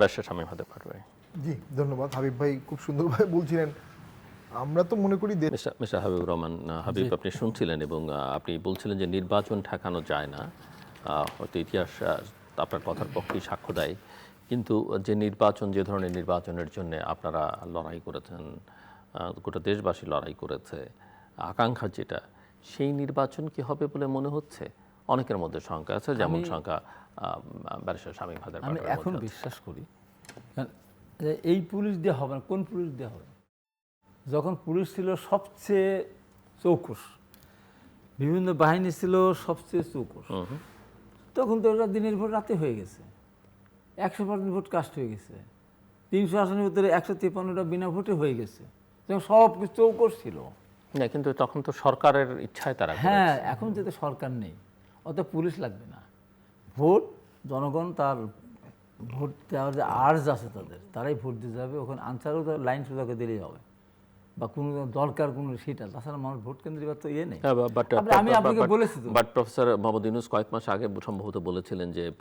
Barrister Shamim হাতে পাঠবে জি ধন্যবাদ। হাবিব ভাই খুব সুন্দরভাবে বলছিলেন। আমরা তো মনে করি মিস্টার হাবিবুর রহমান হাবিব আপনি শুনছিলেন এবং আপনি বলছিলেন যে নির্বাচন ঠেকানো যায় না। হয়তো ইতিহাস আপনার কথার পক্ষেই সাক্ষ্য দেয়। কিন্তু যে নির্বাচন যে ধরনের নির্বাচনের জন্য আপনারা লড়াই করেছেন গোটা দেশবাসী লড়াই করেছে আকাঙ্ক্ষা যেটা সেই নির্বাচন কি হবে বলে মনে হচ্ছে? অনেকের মধ্যে শঙ্কা আছে যেমন শঙ্কা আহ, ব্যারিস্টার শামীম আমি এখন বিশ্বাস করি এই পুলিশ দিয়ে হবে না কোন পুলিশ দিয়ে হবে? যখন পুলিশ ছিল সবচেয়ে চৌকুশ বিভিন্ন বাহিনী ছিল সবচেয়ে চৌকুশ তখন তো ওটা দিনের ভোট রাতে হয়ে গেছে। একশো পার্সেন্ট ভোট কাস্ট হয়ে গেছে। তিনশো আসনের ভিতরে একশো তিপ্পান্নটা বিনা ভোটে হয়ে গেছে। সব কিছু চৌকস ছিল। না কিন্তু তখন তো সরকারের ইচ্ছায় তারা হ্যাঁ এখন যেতে সরকার নেই। অত পুলিশ লাগবে না। ভোট জনগণ তার ভোট দেওয়ার যে আর্জ আছে তাদের তারাই ভোট দিতে যাবে। ওখানে আনসারও তো লাইন সোজাকে দিলেই হবে। বা কোনো দরকার কোনো সেটা তাছাড়া মানুষ ভোট কেন্দ্রে এবার তো ইয়ে নেই। বাট আমি আপনাকে বলেছি তো। বাট প্রফেসর মোহাম্মদ ইউনুস কয়েক মাস আগে সম্ভবত বলেছিলেন যে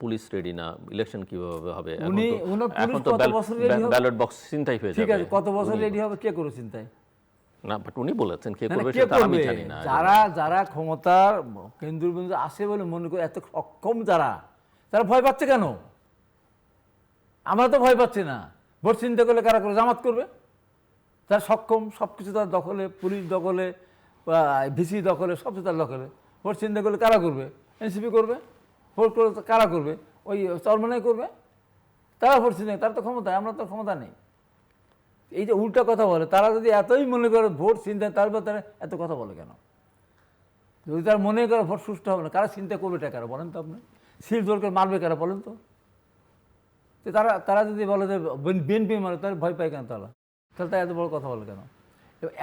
পুলিশ রেডি না ইলেকশন কীভাবে হবে? উনি- পুলিশ কত বছর ready হবে? ব্যালট বক্স চিন্তাই হয়ে ঠিক আছে কত বছর রেডি হবে? কে করে চিন্তায় না বাট উনি বলেছেন কে করবে সেটা আমি জানি না। যারা যারা ক্ষমতার কেন্দ্রবিন্দু আছে বলে মনে করে এত সক্ষম যারা তারা ভয় পাচ্ছে কেন? আমরা তো ভয় পাচ্ছি না। ভোট চিন্তা করলে কারা করে জামাত করবে। তার সক্ষম সব কিছু তার দখলে পুলিশ দখলে ভিসি দখলে সব কিছু তার দখলে। ভোট চিন্তা করলে কারা করবে? এনসিপি করবে। ভোট করলে কারা করবে? ওই চরমানাই করবে। তারা ভোট চিন্তা তার তো ক্ষমতা আমরা তো ক্ষমতা নেই। এই যে উল্টা কথা বলে, তারা যদি এতই মনে করে ভোট চিন্তায় তারপর তারা এত কথা বলে কেন? যদি তার মনে করে ভোট সুষ্ঠু হবে না, কারা চিন্তা করবে এটা কারা বলেন তো আপনি? সিল জোর করে মারবে কারা বলেন তো? তারা তারা যদি বলে যে বিএনপি মারে, তাহলে ভয় পায় কেন তারা? তাহলে তারা এত বড় কথা বলে কেন?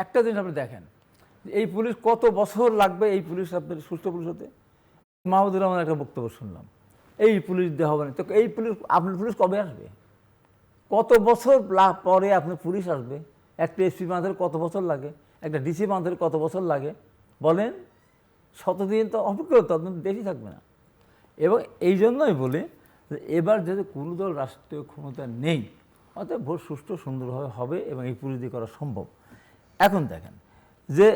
একটা জিনিস আপনি দেখেন এই পুলিশ কত বছর লাগবে এই পুলিশ আপনার সুষ্ঠু পুলিশ হতে? মাহমুদুর রহমান একটা বক্তব্য শুনলাম। এই পুলিশ দেওয়া হবে না। তো এই পুলিশ, আপনার পুলিশ কবে আসবে? কত বছর পরে আপনার পুলিশ আসবে? একটা এসপি বাঁধের কত বছর লাগে? একটা ডিসি বাঁধের কত বছর লাগে? বলেন, শতদিন তো অপেক্ষা করতে আপনার বেশি থাকবে না। এবং এই জন্যই বলি যে এবার যেহেতু কোনো দল রাষ্ট্রীয় ক্ষমতা নেই, অতএব ভোট সুষ্ঠু সুন্দরভাবে হবে এবং এই পুলিশ করা সম্ভব। এখন দেখেন যে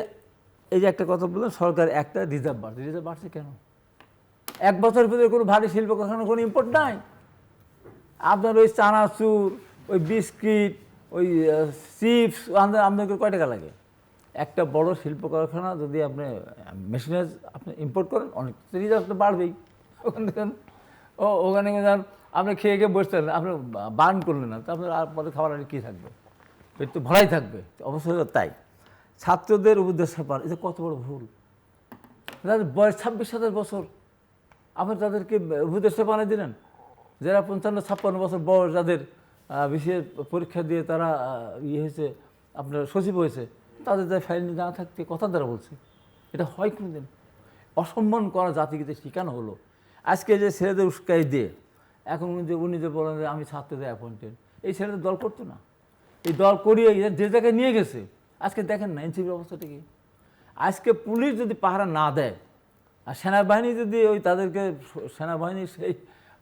এই যে একটা কথা বললাম সরকার একটা রিজার্ভ বাড়ছে। রিজার্ভ বাড়ছে কেন? এক বছর ভিতরে কোনো ভারী শিল্প কারখানা কোনো ইম্পোর্ট নাই। আপনার ওই চানাচুর, ওই বিস্কিট, ওই চিপস আমদানি করে কয় টাকা লাগে? একটা বড় শিল্প কারখানা যদি আপনি, মেশিনারিজ আপনি ইম্পোর্ট করেন, অনেক রিজার্ভ তো বাড়বেই। ওখানে দেখেন ও, ওখানে যান, আপনি খেয়ে খেয়ে বসতে পারেন আপনি বার্ন করলেন না, তো আপনার আর পরে খাবার আর কী থাকবে? পেট তো ভরাই থাকবে অবশ্যই তাই। ছাত্রদের উদ্দেশ্যে পার এটা কত বড় ভুল। তাদের বয়স ছাব্বিশ সাতাশ বছর, আপনি তাদেরকে উপদেষ্টা বানিয়ে দিলেন। যারা পঞ্চান্ন, ছাপ্পান্ন বছর বয়স যাদের বিশেষ পরীক্ষা দিয়ে তারা ইয়ে হয়েছে, আপনার সচিব হয়েছে, তাদের যা ফাইল না থাকতে কথা দ্বারা বলছে। এটা হয় কোনোদিন? অসম্মান করা জাতিকে শেখানো হলো। আজকে যে ছেলেদের উস্কাই দিয়ে, এখন যে উনি যে বলেন যে আমি ছাত্রদের অ্যাপয়েন্টেড এই ছেলেদের দল করতো না। এই দল করিয়ে যে জায়গায় নিয়ে গেছে, আজকে দেখেন না, এনসিপির অবস্থাটা কি? আজকে পুলিশ যদি পাহারা না দেয়, আর সেনাবাহিনী যদি ওই তাদেরকে, সেনাবাহিনীর সেই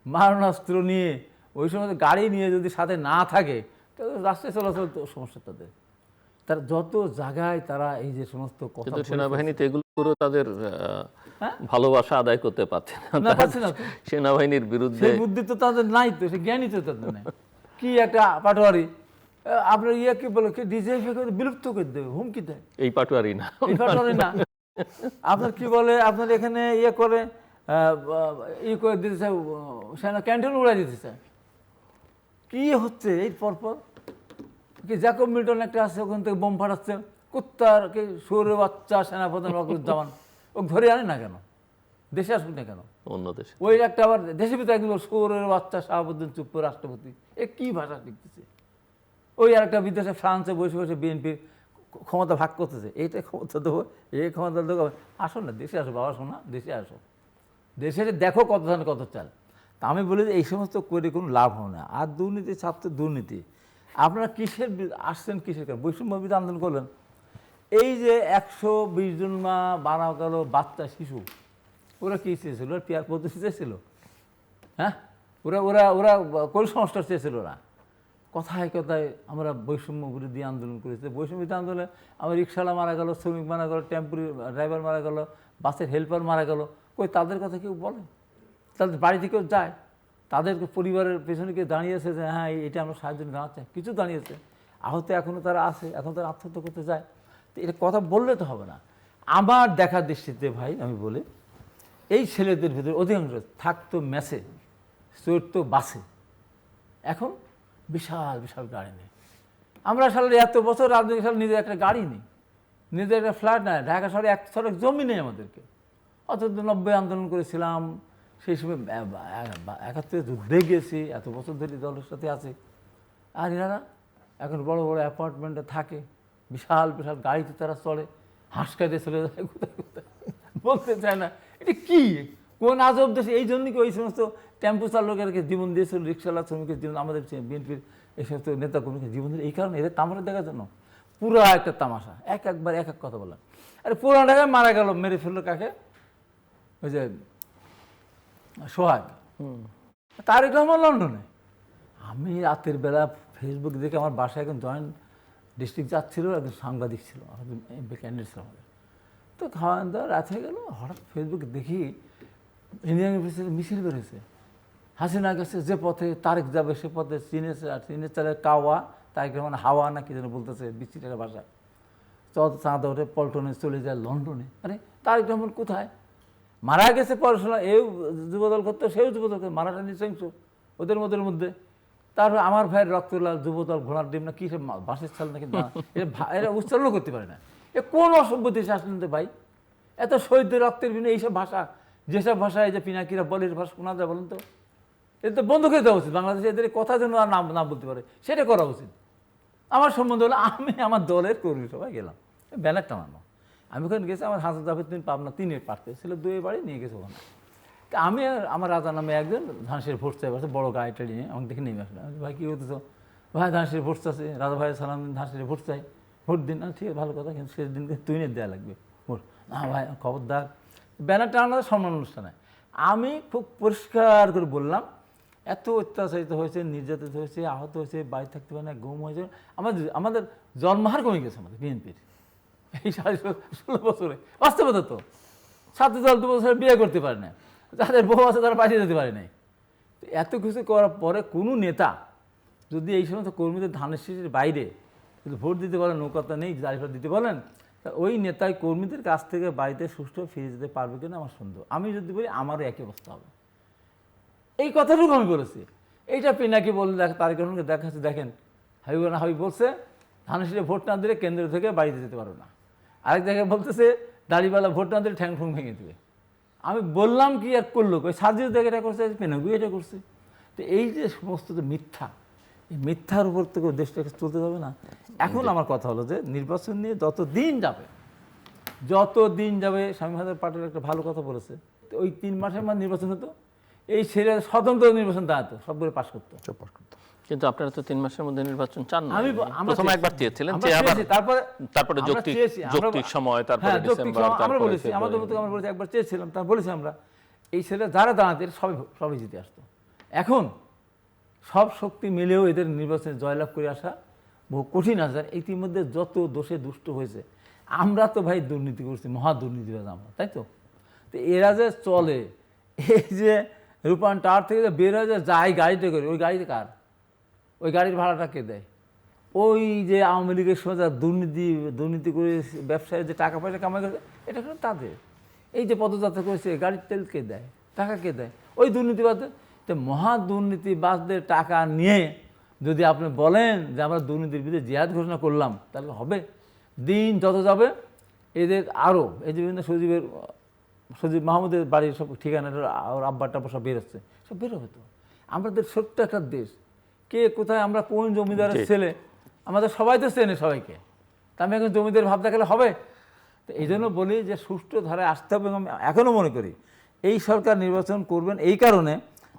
মারণাস্ত্র নিয়ে ওই সময় গাড়ি নিয়ে যদি সাথে না থাকে তাহলে রাস্তায় চলাচল তো সমস্যা তাদের। তারা যত জায়গায় তারা এই যে সমস্ত কথা কিন্তু সেনাবাহিনী তো এগুলো করে তাদের হ্যাঁ? ভালোবাসা আদায় করতে পারছে না। সেনাবাহিনীর বিরুদ্ধে বুদ্ধি তো তাদের নাই তো সে জ্ঞানই তো তাদের নাই। কি একটা পাটোয়ারি আপনার ইয়ে কি বলে কি ডিজিএফ করে বিলুপ্ত করে দেবে হুমকি দেয়। এই পাটুয়ারি না। এই পাটোয়ারি না। আপনার কি বলে আপনার এখানে ইয়ে করে ই করে দিতে চায় আহ, সেনা ক্যান্টিন উড়াই দিতে চায় কি হচ্ছে এই পরপর? কি জ্যাকব মিল্টন একটা আছে ওখান থেকে বোম ফাটাচ্ছে। কুত্তার কি সুরের বাচ্চা সেনাপ্রধান রকুজ্জামান ও ধরে আনে না কেন? দেশে আসুক না কেন? অন্য দেশে। ওই একটা আবার দেশে ভিতরে একদম সৌরের বাচ্চা শাহাবুদ্দিন চুপ্প রাষ্ট্রপতি। এ কি ভাষা শিখতেছে? ওই আর একটা বিদেশে ফ্রান্সে বসে বসে বিএনপির ক্ষমতা ভাগ করতেছে। এইটা ক্ষমতা দেবো এই ক্ষমতা দেবো। আসো না দেশে আসো বাবা শোনা দেশে আসো। দেশে দেখো কত ধান কত চাল। তা আমি বলি যে এই সমস্ত করে কোনো লাভ হবে না। আর দুর্নীতি ছাত্র দুর্নীতি। আপনারা কিসের আসছেন কিসের কারণ? বৈষম্য বিরোধী আন্দোলন করলেন। এই যে একশো বিশ জন মা বারো কালো বাচ্চা, শিশু, ওরা কী চেয়েছিল? পেয়ার পদ্ধতি চেয়েছিল? হ্যাঁ? ওরা ওরা ওরা কোন সংস্কার চেয়েছিল না কথায় কথায় আমরা বৈষম্য বিরোধী আন্দোলন করেছি। বৈষম্য বিরোধী আন্দোলনে আমার রিক্সাওয়ালা মারা গেল, শ্রমিক মারা গেল, টেম্পোরি ড্রাইভার মারা গেল, বাসের হেল্পার মারা গেল। কই, তাদের কথা কেউ বলে? তাদের বাড়িতে কেউ যায়। তাদেরকে পরিবারের পেছনে কেউ দাঁড়িয়েছে যে হ্যাঁ এটা আমরা সাহায্য দাঁড়াচ্ছে কিছু দাঁড়িয়েছে। আহত এখনও তারা আছে, এখন তারা আত্মহত্যা করতে যায়। তো এটা কথা বললে তো হবে না। আমার দেখার দৃষ্টিতে ভাই, আমি বলি, এই ছেলেদের ভিতরে অধিকাংশ থাকতো মেসে, চড়তো বাসে। এখন বিশাল বিশাল গাড়ি নেই। আমরা সালে এত বছর রাজনৈতিক সালে নিজের একটা গাড়ি নেই। নিজের একটা ফ্ল্যাট নেয় ঢাকা শহরে এক সড়ক জমি নেই আমাদেরকে। অথচ নব্বই আন্দোলন করেছিলাম। সেই সময় একাত্তরে যুদ্ধে গিয়েছি, এত বছর ধরে দলের সাথে আছি। আর এনারা এখন বড় বড় অ্যাপার্টমেন্টে থাকে, বিশাল বিশাল গাড়িতে তারা চলে হাঁস হাঁসকাইতে চলে যায়, কোথায় কোথায়? বলতে চায় না। এটা কি? কোন আজব দেশে? এই জন্য কি ওই সমস্ত টেম্পো চালকেরকে জীবন দিয়েছিল, রিক্সাওয়ালা শ্রমিকের জীবন, আমাদের বিএনপির এই সমস্ত নেতা কর্মীকে জীবন দিল এই কারণে এদের তামাশা দেখার জন্য পুরো একটা তামাশা। এক একবার এক এক কথা বললাম আরে পুরান ঢাকায় মারা গেল, মেরে ফেলল কাকে? ওই যে সোহাগ। তারেক রহমান লন্ডনে। আমি রাতের বেলা ফেসবুক দেখে আমার বাসায় একজন জয়েন্ট ডিস্ট্রিক্ট যাচ্ছিল একজন সাংবাদিক ছিল এমপি ক্যান্ডিডেট ছিল আমাদের। তো খাওয়া দাওয়া রাত হয়ে গেল হঠাৎ ফেসবুক দেখি ইন্ডিয়ান অফিসের মিছিল বেরোছে হাসিনা গেছে যে পথে তারেক যাবে সে পথে চীনে আর চীনের চালে কাওয়া তারেক রহমান হাওয়া না কি যেন বলতেছে বিচিটার ভাষায় চাঁদ চাঁদা উঠে পল্টনে চলে যায় লন্ডনে। আরে তারেক রহমান কোথায়? মারা গেছে পড়াশোনা এও যুবদল করতো সেও যুবদল করতো মারাটা নৃশংস ওদের মধ্যে মধ্যে। তারপর আমার ভাইয়ের রক্তলাল যুবদল ঘোড়ার ডিম না কি বাঁশের ছাল নাকি? না, এটা ভা- এরা উচ্চারণ করতে পারে না। এ কোন অসভ্য দেশে আসলেন তো ভাই এত শহীদদের রক্তের বিনা এইসব ভাষা যেসব ভাষা এই যে পিনাকিরা বলে ভাষা শোনা যায় বলেন তো? এদের তো বন্ধ করে দেওয়া উচিত। বাংলাদেশে এদের কথা যেন আর নাম না বলতে পারে সেটা করা উচিত। আমার সম্বন্ধ হলো আমি আমার দলের কর্মী সবাই গেলাম। ব্যানার টানানো আমি ওখানে গেছি, আমার হাসান তিন পাবনা তিনের পারতে ছিল, দুই বাড়ি নিয়ে গেছে ওখানে। তা আমি আমার রাজা নামে একজন ধানসের ভোট চাই আছে বড় গাড়িটা নিয়ে আমাকে দেখে নেমে আসলো ভাই, কী হতেছ ভাই ধানসের ভোট আছে রাজা ভাই সালাম ধানসের ভোট চাই। ভোট দিন না ঠিক আছে, ভালো কথা, কিন্তু শেষ দিন তুই নিয়ে দেওয়া লাগবে ভোট। না, ভাই, খবরদার। ব্যানার টানানো সম্মান অনুষ্ঠানে। আমি খুব পরিষ্কার করে বললাম, এত অত্যাচারিত হয়েছে, নির্যাতিত হয়েছে, আহত হয়েছে, বাড়ি থাকতে পারে না, ঘুম হয়েছে। আমাদের আমাদের জন্মহার কমে গেছে আমাদের, বিএনপির। এই সাড়ে ষোলো- বছরে। বাস্তবতা তো। ছাত্র দল দু বছর বিয়ে করতে পারে না। যাদের বউ আছে তারা পাঠিয়ে যেতে পারে নাই। এত কিছু করার পরে কোনো নেতা যদি এই সমস্ত কর্মীদের ধানের শীষের বাইরে যদি ভোট দিতে বলেন, নৌকাতা নেই দাঁড়িয়ে দিতে বলেন ওই নেতাই কর্মীদের কাছ থেকে বাড়িতে সুষ্ঠু ফিরে যেতে পারবে কিনা আমার সন্দেহ। আমি যদি বলি, আমারও একই অবস্থা হবে। এই কথাটুকু আমি বলেছি। এইটা পিনাকি বললে দেখ তার কারণকে দেখাচ্ছে, দেখেন হাবিব না হাবিব বলছে, ধানের ধানশিরে ভোট না দিলে কেন্দ্র থেকে বাড়িতে যেতে পারো না। আরেক জায়গায় বলতেছে, দাড়িওয়ালা ভোট না দিলে ঠ্যাং ঠুং ভেঙে দেবে। আমি বললাম কি আর করল ওই সার্জিও দেখে এটা করছে পেনাগু এটা করছে। তো এই যে সমস্ত যে মিথ্যা, এই মিথ্যার উপর থেকে দেশটাকে চলতে যাবে না। এখন আমার কথা হলো যে, নির্বাচন নিয়ে যত দিন যাবে, যত দিন যাবে, স্বামী হাজার পার্টির একটা ভালো কথা বলেছে, তো ওই তিন মাসের মধ্যে নির্বাচন হতো, এই ছেলে স্বতন্ত্র নির্বাচন দাঁড়াতো, সবগুলো পাশ করতো। পাশ করতে। কিন্তু আপনারা তো তিন মাসের মধ্যে নির্বাচন চান না। আমি প্রথমে একবার চেয়েছিলেন যে আবার তারপরে তারপরে যৌক্তিক যৌক্তিক সময় তারপরে হ্যাঁ, ডিসেম্বর সময় আমরা বলেছি আমাদের মতো আমরা বলেছি একবার চেয়েছিলাম তার বলেছি আমরা এই ছেলে যারা দাঁড়াতে এরা সবাই সবাই জিতে আসতো। এখন সব শক্তি মিলেও এদের নির্বাচনে জয়লাভ করে আসা বহু কঠিন আসার ইতিমধ্যে যত দোষে দুষ্ট হয়েছে আমরা তো ভাই দুর্নীতি করছি মহা দুর্নীতিবাজ আমরা তাই তো? তো এরা যে চলে এই যে রূপায়ণ টাওয়ার থেকে যে বের হয়ে যে যায় গাড়িতে করে ওই গাড়িতে কার? ওই গাড়ির ভাড়াটা কে দেয়? ওই যে আওয়ামী লীগের সময় যারা দুর্নীতি দুর্নীতি করে ব্যবসায় যে টাকা পয়সা কামাই করেছে এটা কিন্তু তাদের। এই যে পদযাত্রা করেছে গাড়ির তেল কে দেয়? টাকা কে দেয়? ওই দুর্নীতিবাদদের তো মহা দুর্নীতিবাদদের টাকা নিয়ে যদি আপনি বলেন যে আমরা দুর্নীতির বিরুদ্ধে জিহাদ ঘোষণা করলাম, তাহলে হবে। দিন যত যাবে, এদের আরও এই যে বিভিন্ন সজীবের, সজীব মাহমুদের বাড়ির সব ঠিকানাটা ওর আব্বার টাব্বা সব বেরোচ্ছে সব বেরোবে তো? আমাদের ছোট্ট একটা দেশ। কে কোথায় আমরা কোন জমিদারের ছেলে? আমাদের সবাই তো চেনে সবাইকে। তা আমি এখন জমিদার ভাব দেখালে হবে? তো এই জন্য বলি যে সুষ্ঠু ধারায় আসতে হবে এবং আমি এখনও মনে করি এই সরকার নির্বাচন করবেন এই কারণে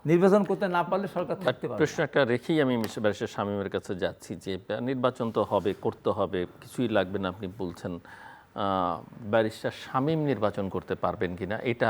নির্বাচন করতে না পারলে সরকার থাকতে পারবে প্রশ্ন একটা রেখেই আমি ব্যারিস্টার শামীমের কাছে যাচ্ছি যে নির্বাচন তো হবে করতে হবে কিছুই লাগবে না আপনি বলছেন। ব্যারিস্টার শামীম নির্বাচন করতে পারবেন কিনা এটা